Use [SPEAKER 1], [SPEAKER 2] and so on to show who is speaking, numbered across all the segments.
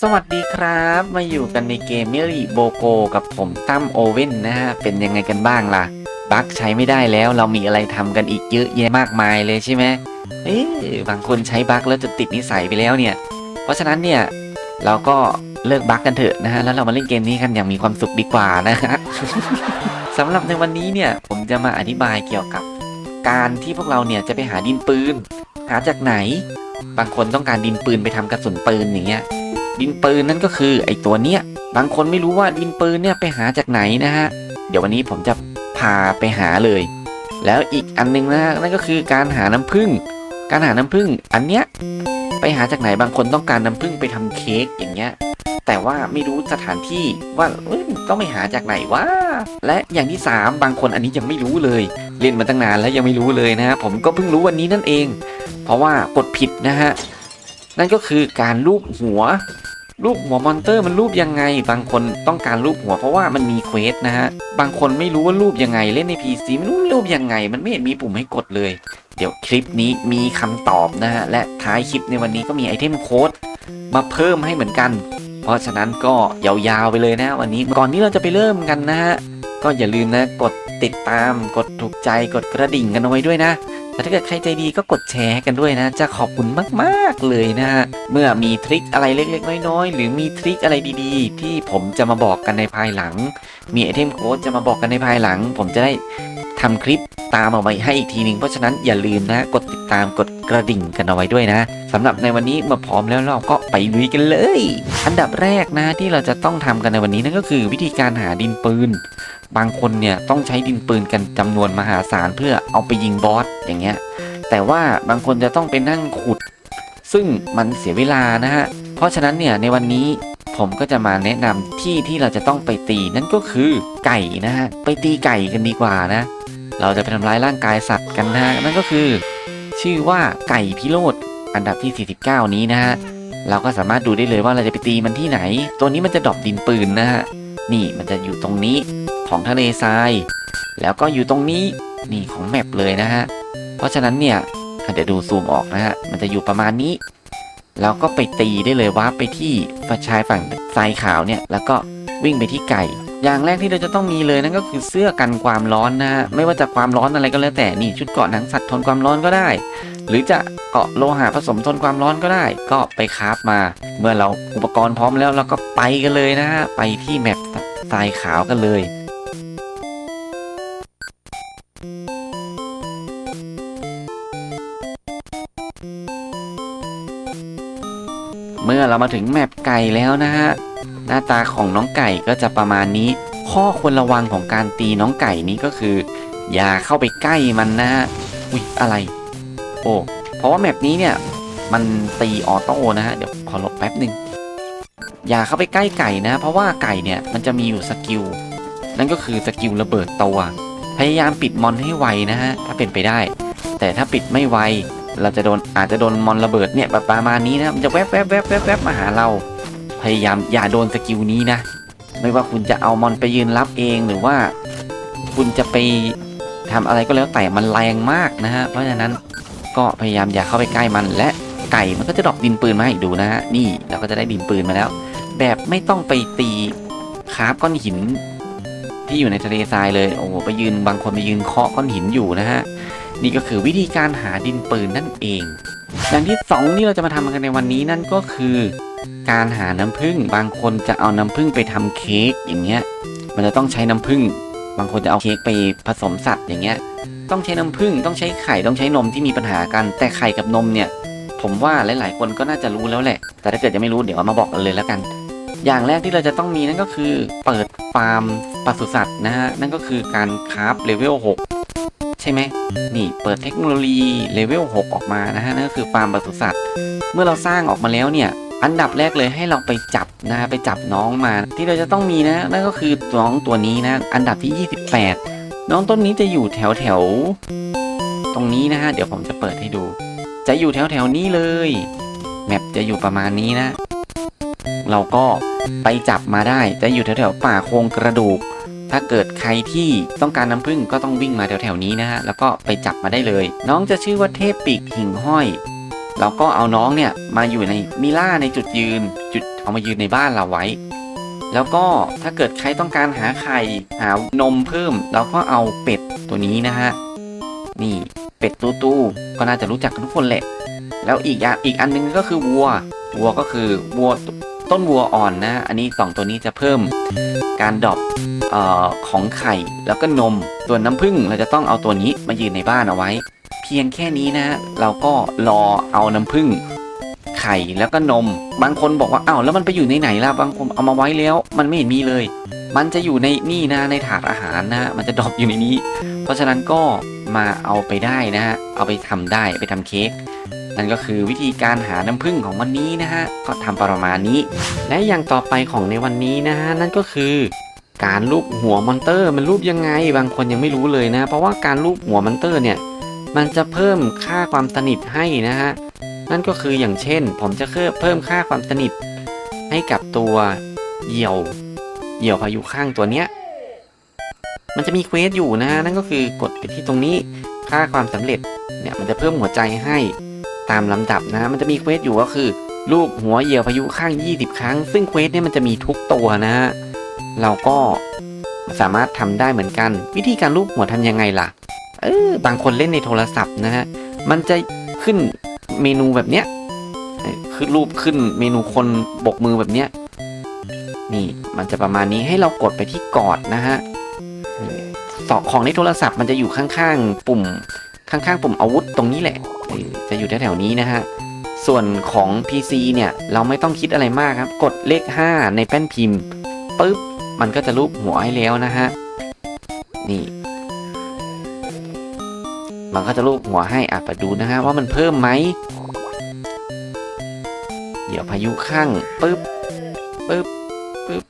[SPEAKER 1] สวัสดีครับ มาอยู่กันในเกมมิริโบโกกับผมตั้มโอเว่นนะฮะ เป็นยังไงกันบ้างล่ะ บั๊กใช้ไม่ได้แล้วเรามีอะไรทำกันอีกเยอะแยะมากมายเลยใช่ไหมเอ๊ะบางคนใช้บั๊กแล้วจะติดนิสัยไปแล้วเนี่ย เพราะฉะนั้นเนี่ย เราก็เลิกบั๊กกันเถอะนะฮะ แล้วเรามาเล่นเกมนี้กันอย่างมีความสุขดีกว่านะฮะสำหรับในวันนี้เนี่ยผมจะมาอธิบายเกี่ยวกับ การที่พวกเราเนี่ยจะไปหาดินปืน หาจากไหน บางคนต้องการดินปืนไปทำกระสุนปืนอย่างเงี้ย ดินปืนนั่นก็คือไอตัวเนี้ย บางคนไม่รู้ว่าดินปืนเนี่ยไปหาจากไหนนะฮะ เดี๋ยววันนี้ผมจะพาไปหาเลย แล้วอีกอันนึงนะฮะนั่นก็คือการหาน้ำผึ้ง การหาน้ำผึ้งอันเนี้ยไปหาจากไหนบางคนต้องการน้ำผึ้งไปทำเค้กอย่างเงี้ย แต่ว่าไม่รู้สถานที่ว่าต้องไปหาจากไหนวะ และอย่างที่สามบางคนอันนี้ยังไม่รู้เลย เล่นมาตั้งนานแล้วยังไม่รู้เลยนะฮะ ผมก็เพิ่งรู้วันนี้นั่นเอง เพราะว่ากดผิดนะฮะ นั่นก็คือการรูปหัว รูปหัวมอนเตอร์มันรูปยังไง บางคนต้องการรูปหัวเพราะว่ามันมีเควสนะฮะ บางคนไม่รู้ว่ารูปยังไงเล่นใน PC ไม่รู้รูปยังไง มันไม่เห็นมีปุ่มให้กดเลย เดี๋ยวคลิปนี้มีคำตอบนะฮะ และท้ายคลิปในวันนี้ก็มีไอเทมโค้ดมาเพิ่มให้เหมือนกัน เพราะฉะนั้นก็ยาวๆไปเลยนะ วันนี้ก่อนที่เราจะไปเริ่มกันนะฮะก็อย่าลืมนะกดติดตามกดถูกใจกดกระดิ่งกันเอาไว้ด้วยนะ แต่ถ้าเกิดใครใจดีก็กดแชร์กันด้วยนะ จะขอบคุณมากๆเลยนะฮะเมื่อมีทริคอะไรเล็กๆ น้อยๆ หรือมีทริคอะไรดีๆ ที่ผมจะมาบอกกันในภายหลัง มีไอเทมโค้ดจะมาบอกกันในภายหลัง ผมจะได้ ทำคลิปตามเอาไว้ให้อีกทีหนึ่งเพราะฉะนั้นอย่าลืมนะ กดติดตามกดกระดิ่งกันเอาไว้ด้วยนะสำหรับในวันนี้มื่อพร้อมแล้วเราก็ไปลุยกันเลย อันดับแรกนะที่เราจะต้องทำกันในวันนี้นั่นก็คือวิธีการหาดินปืน บางคนเนี่ยต้องใช้ดินปืนกันจำนวนมหาศาลเพื่อเอาไปยิงบอสอย่างเงี้ยแต่ว่าบางคนจะต้องไปนั่งขุด ซึ่งมันเสียเวลานะฮะเพราะฉะนั้นเนี่ยในวันนี้ผมก็จะมาแนะนำที่ที่เราจะต้องไปตีนั่นก็คือไก่นะฮะไปตีไก่กันดีกว่านะ เราจะไปทำร้ายร่างกายสัตว์กันนะฮะนั่นก็คือ ชื่อว่าไก่พิโรธอันดับที่ 49 นี้นะฮะเราก็สามารถดูได้เลยว่าเราจะไปตีมันที่ไหน ตัวนี้มันจะดรอปดินปืนนะฮะนี่มันจะอยู่ตรงนี้ของทะเลทราย แล้วก็อยู่ตรงนี้นี่ของแมปเลยนะฮะเพราะฉะนั้นเนี่ยเดี๋ยวดูซูมออกนะฮะมันจะอยู่ประมาณนี้เราก็ไปตีได้เลยว่าไปที่ฝั่งชายฝั่งทรายขาวเนี่ย แล้วก็วิ่งไปที่ไก่ อย่างแรกที่เราจะต้องมีเลยนั่นก็คือเสื้อกันความร้อนนะฮะไม่ว่าจะความร้อนอะไรก็แล้วแต่นี่ชุดเกาะหนังสัตว์ทนความร้อนก็ได้ หรือจะเกาะโลหะผสมทนความร้อนก็ได้ ก็ไปคราฟมา เมื่อเราอุปกรณ์พร้อมแล้วเราก็ไปกันเลยนะฮะไปที่แมปทรายขาวกันเลยเมื่อเรามาถึงแมปไก่แล้วนะฮะ หน้าตาของน้องไก่ก็จะประมาณนี้ ข้อควรระวังของการตีน้องไก่นี้ก็คือ อย่าเข้าไปใกล้มันนะฮะอุ๊ยอะไร โอ้เพราะว่าแมปนี้เนี่ย มันตีออโต้นะฮะเดี๋ยวขอลบแป๊บหนึ่งอย่าเข้าไปใกล้ไก่นะ เพราะว่าไก่เนี่ยมันจะมีอยู่สกิลนั่นก็คือสกิลระเบิดตัวพยายามปิดมอนให้ไวนะฮะถ้าเป็นไปได้ แต่ถ้าปิดไม่ไวเราจะโดนอาจจะโดนมอนระเบิดเนี่ยแบบประมาณนี้นะมันจะแวบแวบแวบแวบแวบมาหาเรา พยายามอย่าโดนสกิลนี้นะ ไม่ว่าคุณจะเอามอนไปยืนรับเองหรือว่า คุณจะไปทำอะไรก็แล้วแต่มันแรงมากนะฮะ เพราะฉะนั้นก็พยายามอย่าเข้าไปใกล้มันและไก่มันก็จะดรอปดินปืนมาให้ดูนะฮะนี่เราก็จะได้ดินปืนมาแล้ว แบบไม่ต้องไปตีคราฟก้อนหินที่อยู่ในทะเลทรายเลยโอ้ไปยืนบางคนไปยืนเคาะก้อนหินอยู่นะฮะนี่ก็คือวิธีการหาดินปืนนั่นเอง อย่างที่สองที่เราจะมาทำกันในวันนี้นั่นก็คือ การหาน้ำผึ้งบางคนจะเอาน้ำผึ้งไปทำเค้กอย่างเงี้ย มันจะต้องใช้น้ำผึ้งบางคนจะเอาเค้กไปผสมสัตว์อย่างเงี้ย ต้องใช้น้ำผึ้งต้องใช้ไข่ต้องใช้นมที่มีปัญหากัน แต่ไข่กับนมเนี่ย ผมว่าหลาย ๆ คนก็น่าจะรู้แล้วแหละ แต่ถ้าเกิดยังไม่รู้เดี๋ยวมาบอกกันเลยแล้วกัน อย่างแรกที่เราจะต้องมีนั่นก็คือ เปิดฟาร์มปศุสัตว์นะฮะนั่นก็คือการคราฟเลเวล6ใช่ไหมนี่เปิดเทคโนโลยีเลเวล6ออกมานะฮะนั่นก็คือฟาร์มปศุสัตว์ เมื่อเราสร้างออกมาแล้วเนี่ย อันดับแรกเลยให้เราไปจับนะไปจับน้องมา ที่เราจะต้องมีนะนั่นก็คือน้องตัวนี้นะ อันดับที่ 28 น้องต้นนี้จะอยู่แถวแถวตรงนี้นะฮะเดี๋ยวผมจะเปิดให้ดู จะอยู่แถวแถวนี้เลยแมปจะอยู่ประมาณนี้นะ เราก็ไปจับมาได้จะอยู่แถวแถวป่าโครงกระดูก ถ้าเกิดใครที่ต้องการน้ำผึ้งก็ต้องวิ่งมาแถวๆนี้นะฮะแล้วก็ไปจับมาได้เลย น้องจะชื่อว่าเทพปีกหิ่งห้อย เราก็เอาน้องเนี่ยมาอยู่ในมิล่าในจุดยืน จุดเอามายืนในบ้านเราไว้ แล้วก็ถ้าเกิดใครต้องการหาไข่หานมเพิ่มเราก็เอาเป็ดตัวนี้นะฮะนี่เป็ดตู้ตู้ก็น่าจะรู้จักกันทุกคนแหละ แล้วอีกอย่างอีกอันหนึงก็คือวัว วัวก็คือวัวต้นวัวอ่อนนะ อันนี้สองตัวนี้จะเพิ่มการดรอปเอ่อของไข่แล้วก็นมส่วนน้ำผึ้งเราจะต้องเอาตัวนี้มายืนในบ้านเอาไว้ เพียงแค่นี้นะ เราก็รอเอาน้ำผึ้งไข่แล้วก็นม บางคนบอกว่าอ้าวแล้วมันไปอยู่ในไหนล่ะบางคนเอามาไว้แล้ว มันไม่เห็นมีเลย มันจะอยู่ในนี่นะในถาดอาหารนะ มันจะดรอปอยู่ในนี้ เพราะฉะนั้นก็มาเอาไปได้นะฮะเอาไปทำได้ไปทำเค้กนั่นก็คือวิธีการหาน้ำผึ้งของวันนี้นะฮะก็ทำประมาณนี้ และอย่างต่อไปของในวันนี้นะฮะนั่นก็คือการรูปหัวมอนเตอร์มันรูปยังไง บางคนยังไม่รู้เลยนะ เพราะว่าการรูปหัวมอนเตอร์เนี่ย มันจะเพิ่มค่าความสนิทให้นะฮะ นั่นก็คืออย่างเช่น ผมจะเพิ่มค่าความสนิทให้กับตัวเหยี่ยว เหยี่ยวพายุข้างตัวเนี้ย มันจะมีเควสอยู่นะฮะ นั่นก็คือกดไปที่ตรงนี้ค่าความสำเร็จเนี่ยมันจะเพิ่มหัวใจให้ตามลำดับนะ มันจะมีเควสอยู่ก็คือรูปหัวเหยี่ยวพายุข้าง 20 ครั้ง ซึ่งเควสเนี่ยมันจะมีทุกตัวนะฮะ เราก็สามารถทำได้เหมือนกัน วิธีการรูปหัวทำยังไงล่ะ เออบางคนเล่นในโทรศัพท์นะฮะ มันจะขึ้นเมนูแบบเนี้ยคือรูปขึ้นเมนูคนบกมือแบบเนี้ย นี่มันจะประมาณนี้ให้เรากดไปที่กอดนะฮะสอของในโทรศัพท์มันจะอยู่ข้างๆ ปุ่มข้างๆ ปุ่มอาวุธตรงนี้แหละ จะอยู่แถวๆนี้นะฮะ ส่วนของ PC เนี่ย เราไม่ต้องคิดอะไรมากครับ กดเลข 5 ในแป้นพิมพ์ปุ๊บ มันก็จะรูปหัวให้แล้วนะฮะ นี่ มันก็จะรูปหัวให้อะไปดูนะฮะว่ามันเพิ่มไหม เดี๋ยวพายุข้างปุ๊บปุ๊บปุ๊บ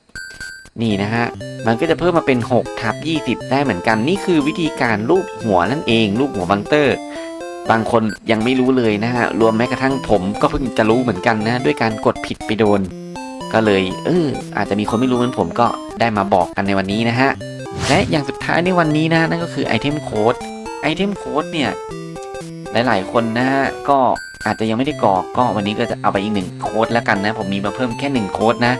[SPEAKER 1] นี่นะฮะ มันก็จะเพิ่มมาเป็น6ทับ20 ได้เหมือนกัน นี่คือวิธีการรูปหัวนั่นเองรูปหัวบังเตอร์ บางคนยังไม่รู้เลยนะฮะ รวมแม้กระทั่งผมก็เพิ่งจะรู้เหมือนกันนะ ด้วยการกดผิดไปโดน ก็เลยเอออาจจะมีคนไม่รู้เหมือนผมก็ได้มาบอกกันในวันนี้นะฮะและอย่างสุดท้ายในวันนี้นะนั่นก็คือไอเทมโค้ด ไอเทมโค้ดเนี่ย หลาย ๆ คนนะฮะก็อาจจะยังไม่ได้กรอกก็วันนี้ก็จะเอาไปอีกหนึ่งโค้ดแล้วกันนะ ผมมีมาเพิ่มแค่หนึ่งโค้ดนะ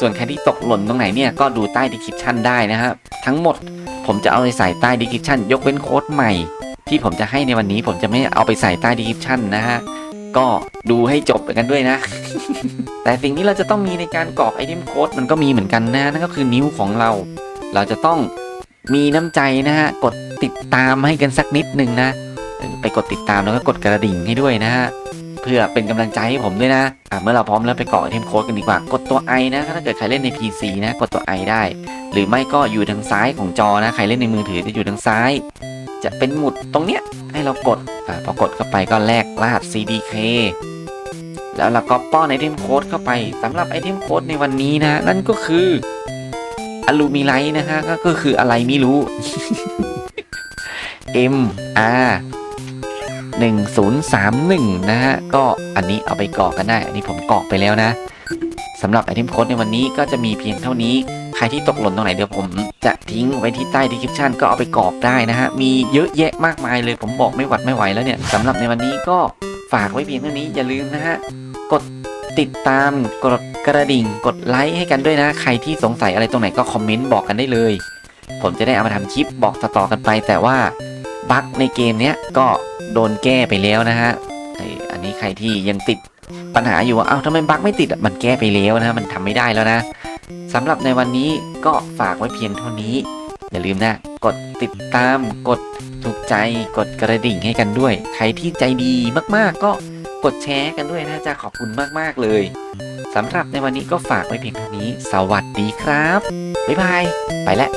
[SPEAKER 1] ส่วนใครที่ตกหล่นตรงไหนเนี่ยก็ดูใต้ดีคริปชั่นได้นะฮะทั้งหมดผมจะเอาไปใส่ใต้ดีคริปชั่นยกเว้นโค้ดใหม่ ที่ผมจะให้ในวันนี้ผมจะไม่เอาไปใส่ใต้ดีคริปชั่นนะฮะก็ดูให้จบไปกันด้วยนะ แต่สิ่งที่เราจะต้องมีในการกรอกไอเทมโค้ดมันก็มีเหมือนกันนะนั่นก็คือนิ้วของเรา เราจะต้อง มีน้ำใจนะฮะ กดติดตามให้กันสักนิดหนึ่งนะ ไปกดติดตามแล้วก็กดกระดิ่งให้ด้วยนะฮะ เพื่อเป็นกำลังใจให้ผมด้วยนะอะเมื่อเราพร้อมแล้วไปกรอกไอเทมโค้ดกันดีกว่า กดตัว i นะ ถ้าเกิดใครเล่นใน PC นะ กดตัว i ได้ หรือไม่ก็อยู่ทางซ้ายของจอนะ ใครเล่นในมือถือจะอยู่ทางซ้าย จะเป็นหมุดตรงเนี้ย ให้เรากด อ่าพอกดเข้าไปก็แลกรหัส CDK แล้วเราก็ป้อนไอเทมโค้ดเข้าไปสำหรับไอเทมโค้ดในวันนี้นะ นั่นก็คือ อลูมิไลท์นะฮะก็คืออะไรไม่รู้ M R 1031 นะฮะ ก็อันนี้เอาไปกรอกกันได้ อันนี้ผมกรอกไปแล้วนะสำหรับไอเทมโค้ดในวันนี้ก็จะมีเพียงเท่านี้ ใครที่ตกหล่นตรงไหนเดี๋ยวผมจะทิ้งไว้ที่ใต้ดีคริปชันก็เอาไปกรอกได้นะฮะ มีเยอะแยะมากมายเลยผมบอกไม่หวัดไม่ไหวแล้วเนี่ยสำหรับในวันนี้ก็ฝากไว้เพียงเท่านี้อย่าลืมนะฮะ กด ติดตามกดกระดิ่งกดไลค์ให้กันด้วยนะ ใครที่สงสัยอะไรตรงไหนก็คอมเมนต์บอกกันได้เลย ผมจะได้เอามาทำคลิปบอกต่อๆกันไป แต่ว่าบั๊กในเกมเนี้ยก็โดนแก้ไปแล้วนะฮะไออันนี้ใครที่ยังติดปัญหาอยู่ว่าเอ้าทำไมบั๊กไม่ติดมันแก้ไปแล้วนะมันทำไม่ได้แล้วนะสำหรับในวันนี้ก็ฝากไว้เพียงเท่านี้ อย่าลืมนะ กดติดตามกดถูกใจกดกระดิ่งให้กันด้วย ใครที่ใจดีมากๆก็ กดแชร์กันด้วยนะจะขอบคุณมากๆเลยสำหรับในวันนี้ก็ฝากไว้เพียงเท่านี้ สวัสดีครับ บ๊ายบาย ไปแล้ว